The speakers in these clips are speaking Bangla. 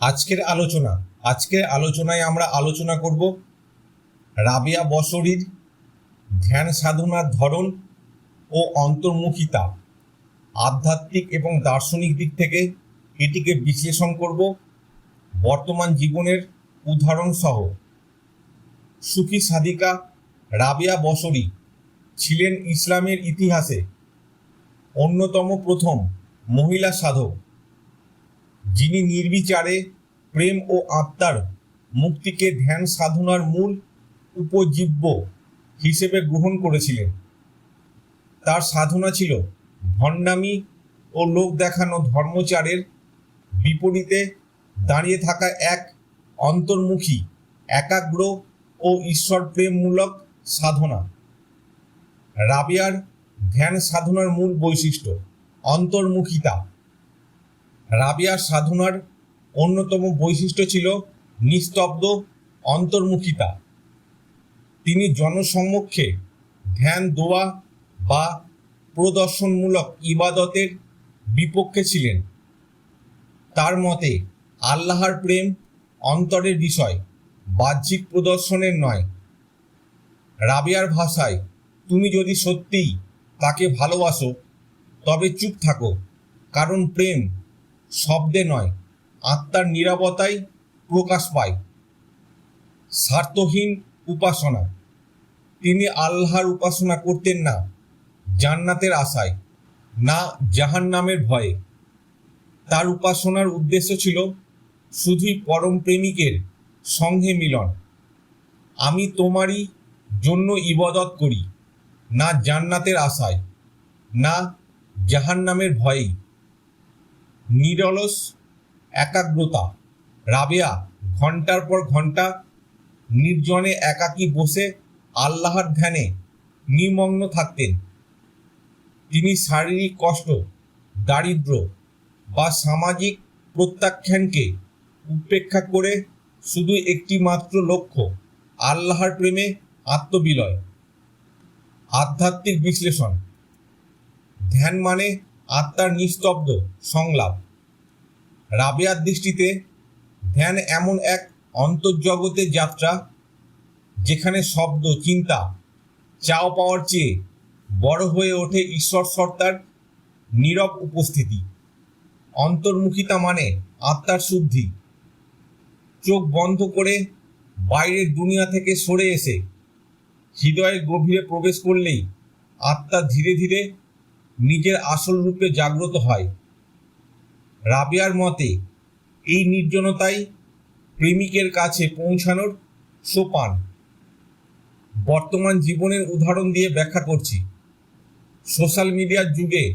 আজকের আলোচনা আজকের আলোচনায় আমরা আলোচনা করব রাবিয়া বসরির ধ্যান সাধনার ধরন ও অন্তর্মুখিতা। আধ্যাত্মিক এবং দার্শনিক দিক থেকে এটিকে বিশ্লেষণ করব বর্তমান জীবনের উদাহরণ সহ সুফি সাদিকা রাবিয়া বসরি ছিলেন ইসলামের ইতিহাসে অন্যতম প্রথম মহিলা সাধক, যিনি নির্বিচারে প্রেম ও আত্মার মুক্তিকে ধ্যান সাধনার মূল উপজীব্য হিসেবে গ্রহণ করেছিলেন। তার সাধনা ছিল ভণ্ডামি ও লোক দেখানো ধর্মচারের বিপরীতে দাঁড়িয়ে থাকা এক অন্তর্মুখী, একাগ্র ও ঈশ্বর প্রেমমূলক সাধনা। রাবিয়ার ধ্যান সাধনার মূল বৈশিষ্ট্য, অন্তর্মুখিতা। রাবিয়ার সাধনার অন্যতম বৈশিষ্ট্য ছিল নিস্তব্ধ অন্তর্মুখিতা। তিনি জনসম্মুখে ধ্যান দোয়া বা প্রদর্শনমূলক ইবাদতের বিপক্ষে ছিলেন। তার মতে, আল্লাহর প্রেম অন্তরের বিষয়, বাহ্যিক প্রদর্শনের নয়। রাবিয়ার ভাষায়, তুমি যদি সত্যিই তাকে ভালোবাসো, তবে চুপ থাকো, কারণ প্রেম শব্দে নয়। আত্মার নিরাপত্তায় প্রকাশ পায়। স্বার্থহীন উপাসনা। তিনি আল্লাহর উপাসনা করতেন না, জান্নাতের আশায়, না জাহান নামের ভয়ে। তার উপাসনার উদ্দেশ্য ছিল শুধুই পরম প্রেমিকের সঙ্গে মিলন। আমি তোমারই জন্য ইবাদত করি, না জান্নাতের আশায়, না জাহান নামের ভয়েই। নিরলস একাগ্রতা। রাবেয়া, ঘণ্টার পর ঘণ্টা নির্জনে একাকী বসে আল্লাহর ধ্যানে নিমগ্ন থাকতেন। তিনি শারীরিক কষ্ট দারিদ্র বা সামাজিক প্রত্যাখ্যানকে উপেক্ষা করে শুধু একটি মাত্র লক্ষ্য, আল্লাহর প্রেমে আত্মবিলয়। আধ্যাত্মিক বিশ্লেষণ। ধ্যান মানে আত্মার নিস্তব্ধ সংলাপ। রাবেয়ার দৃষ্টিতে ধ্যান এমন এক অন্তর্জগতের যাত্রা যেখানে শব্দ, চিন্তা, চাও পাওয়ার চেয়ে বড় হয়ে ওঠে ঈশ্বর সর্তার নীরব উপস্থিতি। অন্তর্মুখিতা মানে আত্মার শুদ্ধি। চোখ বন্ধ করে বাইরের দুনিয়া থেকে সরে এসে হৃদয়ের গভীরে প্রবেশ করলেই আত্মা ধীরে ধীরে নিজের আসল রূপে জাগ্রত হয়। রাবিয়ার মতে, এই নির্জনতাই প্রেমিকের কাছে পৌঁছানোর সোপান। বর্তমান জীবনের উদাহরণ দিয়ে ব্যাখ্যা করছি। সোশ্যাল মিডিয়ার যুগে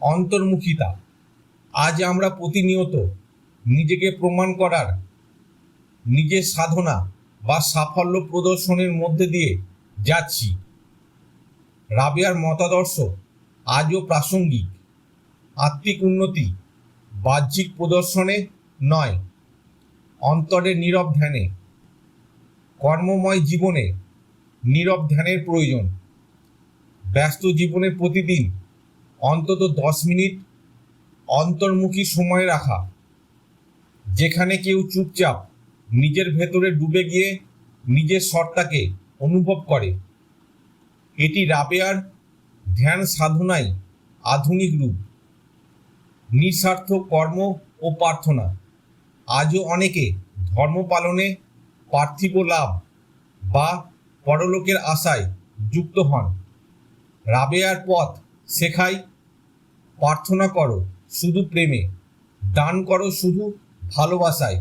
অন্তর্মুখিতা। আজ আমরা প্রতিনিয়ত নিজেকে প্রমাণ করার, নিজের সাধনা বা সাফল্য প্রদর্শনের মধ্যে দিয়ে যাচ্ছি। রাবিয়ার মতাদর্শ আজও প্রাসঙ্গিক। আত্মিক উন্নতি বাহ্যিক প্রদর্শনে নয় অন্তরের নীরব ধ্যানে। কর্মময় জীবনে নীরব ধ্যানের প্রয়োজন। ব্যস্ত জীবনে প্রতিদিন অন্তত দশ মিনিট অন্তর্মুখী সময় রাখা, যেখানে কেউ চুপচাপ নিজের ভেতরে ডুবে গিয়ে নিজের সত্তাকে অনুভব করে। এটি রাবেয়ার ধ্যান সাধনাই আধুনিক রূপ। নিঃস্বার্থ কর্ম ও প্রার্থনা। আজও অনেকে ধর্ম পালনে পার্থিব লাভ বা পরলোকের আশায় যুক্ত হন। রাবেয়ার পথ শেখাই, প্রার্থনা করো শুধু প্রেমে, দান করো শুধু ভালোবাসায়,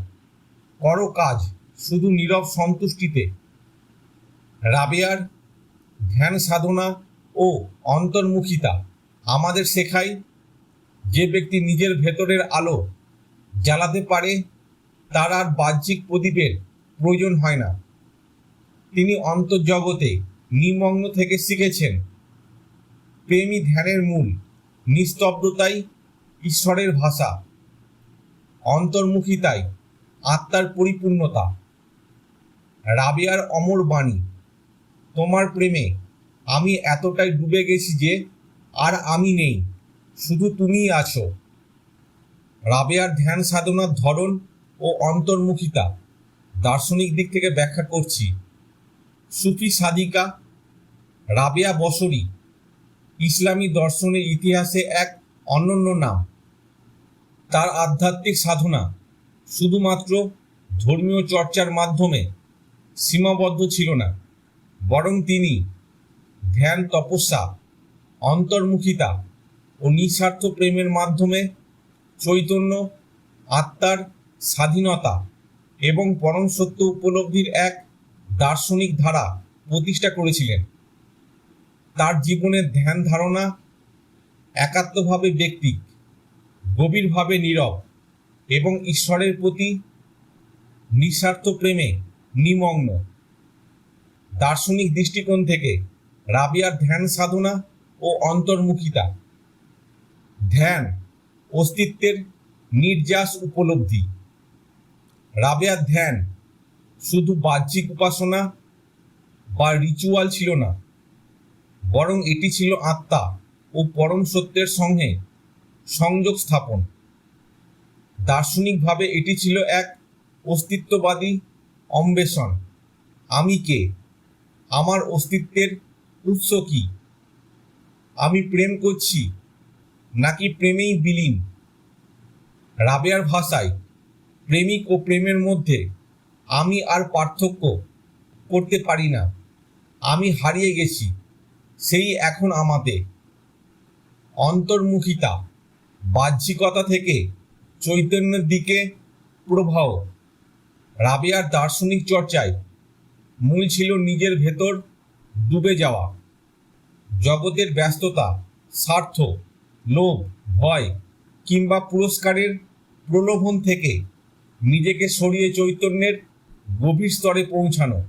করো কাজ শুধু নীরব সন্তুষ্টিতে। রাবেয়ার ধ্যান সাধনা ও অন্তর্মুখিতা আমাদের শেখায় যে ব্যক্তি নিজের ভেতরের আলো জ্বালাতে পারে, তার আর বাহ্যিক প্রদীপের প্রয়োজন হয় না। তিনি অন্তর্জগতে নিমগ্ন থেকে শিখেছেন, প্রেমী ধ্যানের মূল নিস্তব্ধতাই ঈশ্বরের ভাষা, অন্তর্মুখিতাই আত্মার পরিপূর্ণতা। রাবিয়ার অমর বাণী, তোমার প্রেমে আমি এতটাই ডুবে গেছি যে আর আমি নেই। শুধু তুমিই আছো। রাবেয়ার ধ্যান সাধনার ধরন ও অন্তর্মুখিতা দার্শনিক দিক থেকে ব্যাখ্যা করছি। সুফি সাদিকা, রাবেয়া বসরি, ইসলামী দর্শনের ইতিহাসে এক অনন্য নাম। তার আধ্যাত্মিক সাধনা শুধুমাত্র ধর্মীয় চর্চার মাধ্যমে সীমাবদ্ধ ছিল না, বরং তিনি ধ্যান তপস্যা, অন্তর্মুখিতা ও নিঃস্বার্থ প্রেমের মাধ্যমে চৈতন্য, আত্মার স্বাধীনতা এবং পরম সত্য উপলব্ধির এক দার্শনিক ধারা প্রতিষ্ঠা করেছিলেন। তার জীবনের ধ্যান ধারণা একাত্মভাবে ব্যক্তিক গভীরভাবে নীরব এবং ঈশ্বরের প্রতি নিঃস্বার্থ প্রেমে নিমগ্ন। দার্শনিক দৃষ্টিকোণ থেকে রাবিয়ার ধ্যান সাধনা ও অন্তর্মুখিতা ধ্যান, অস্তিত্বের নির্যাস উপলব্ধি। রাবেয়ার ধ্যান শুধু বাহ্যিক উপাসনা বা রিচুয়াল ছিল না, বরং এটি ছিল আত্মা ও পরম সত্যের সঙ্গে সংযোগ স্থাপন। দার্শনিকভাবে এটি ছিল এক অস্তিত্ববাদী অন্বেষণ। আমি কে? আমার অস্তিত্বের উৎস কি? আমি প্রেম করছি নাকি প্রেমেই বিলীন? রাবেয়ার ভাষায়, প্রেমিক ও প্রেমের মধ্যে আমি আর পার্থক্য করতে পারি না। আমি হারিয়ে গেছি, সেই এখন আমাতে। অন্তর্মুখিতা, বাহ্যিকতা থেকে চৈতন্যের দিকে প্রবাহ। রাবেয়ার দার্শনিক চর্চায় মূল ছিল নিজের ভেতর ডুবে যাওয়া। জগতের ব্যস্ততা, স্বার্থ লোভ, ভয় কিংবা পুরস্কারের প্রলোভন থেকে নিজেকে সরিয়ে চৈতন্যের গভীর স্তরে পৌঁছানো।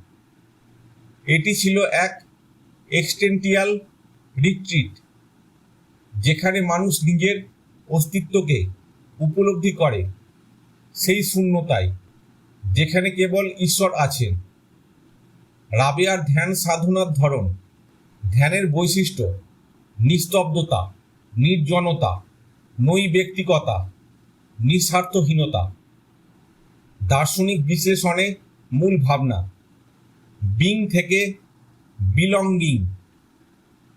এটি ছিল এক এক্সটেন্টিয়াল রিট্রিট, যেখানে মানুষ নিজের অস্তিত্বকে উপলব্ধি করে সেই শূন্যতায়, যেখানে কেবল ঈশ্বর আছেন। রাবেয়ার ধ্যান সাধনার ধরন, ধ্যানের বৈশিষ্ট্য, নিস্তব্ধতা নির্জনতা নৈব্যক্তিকতা নিঃস্বার্থহীনতা। দার্শনিক বিশ্লেষণে মূল ভাবনা, বিং থেকে বিলঙ্গিং,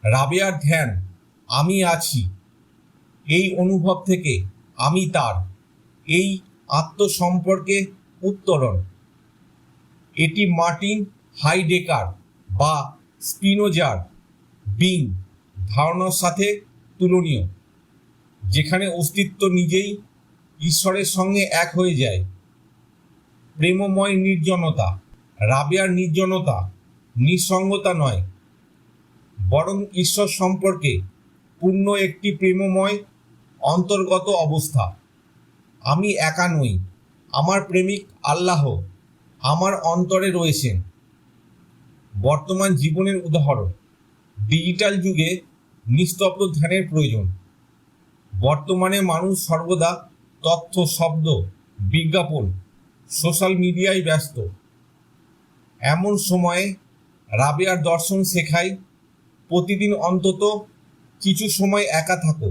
রাবেয়ার ধ্যান, আমি আছি, এই অনুভব থেকে আমি তার, এই আত্মসম্পর্কে উত্তরণ। এটি মার্টিন হাইডেকার বা স্পিনোজার, বিং ধারণার সাথে তুলনীয়। যেখানে অস্তিত্ব নিজেই ঈশ্বরের সঙ্গে এক হয়ে যায়। প্রেমময় নির্জনতা, রাবেয়ার নির্জনতা, নিঃসঙ্গতা নয়। বরং ঈশ্বর সম্পর্কে পূর্ণ একটি প্রেমময়, অন্তর্গত অবস্থা। আমি একা নই, আমার প্রেমিক আল্লাহ, আমার অন্তরে রয়েছেন। বর্তমান জীবনের উদাহরণ, ডিজিটাল যুগে নিস্তব্ধ ধ্যানের প্রয়োজন। বর্তমানে মানুষ সর্বদা তথ্য, শব্দ, বিজ্ঞাপন, সোশ্যাল মিডিয়ায় ব্যস্ত। এমন সময়ে রাবেয়ার দর্শন শেখায় প্রতিদিন অন্তত কিছু সময় একা থাকো,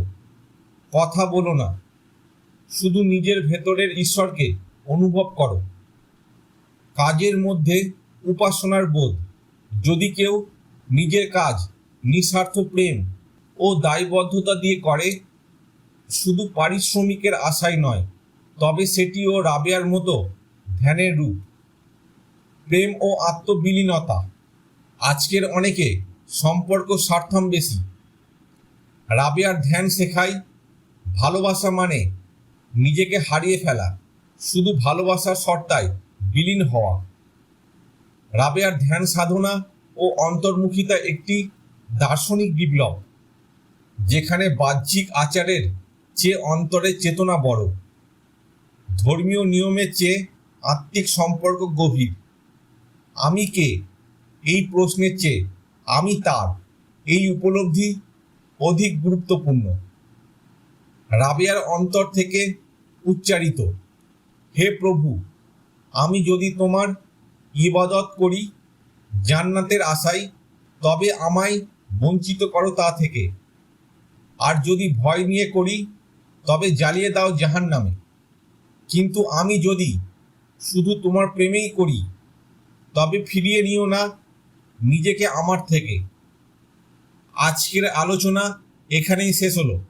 কথা বলো না, শুধু নিজের ভেতরের ঈশ্বরকে অনুভব করো। কাজের মধ্যে উপাসনার বোধ, যদি কেউ নিজের কাজ, নিঃস্বার্থ প্রেম ও দায়বদ্ধতা দিয়ে করে, শুধু পারিশ্রমিকের আশায় নয়, তবে সেটিও রাবেয়ার মতো ধ্যানের রূপ। প্রেম ও আত্মবিলীনতা, আজকের অনেকে সম্পর্ক স্বার্থম বেশি। রাবেয়ার ধ্যান শেখায় ভালোবাসা মানে নিজেকে হারিয়ে ফেলা, শুধু ভালোবাসার সত্তায় বিলীন হওয়া। রাবেয়ার ধ্যান সাধনা ও অন্তর্মুখিতা একটি দার্শনিক বিপ্লব। যেখানে বাহ্যিক আচারের চেয়ে অন্তরের চেতনা বড়। ধর্মীয় নিয়মের চেয়ে আত্মিক সম্পর্ক গভীর। আমি কে? এই প্রশ্নের চেয়ে আমি তার। এই উপলব্ধি অধিক গুরুত্বপূর্ণ। রাবিয়ার অন্তর থেকে উচ্চারিত, হে প্রভু, আমি যদি তোমার ইবাদত করি জান্নাতের আশায়, তবে আমায় বঞ্চিত করো তা থেকে। আর যদি ভয় নিয়ে করি, তবে জ্বালিয়ে দাও জাহান নামে কিন্তু আমি যদি শুধু তোমার প্রেমেই করি, তবে ফিরিয়ে নিও না নিজেকে আমার থেকে। আজকের আলোচনা এখানেই শেষ হলো।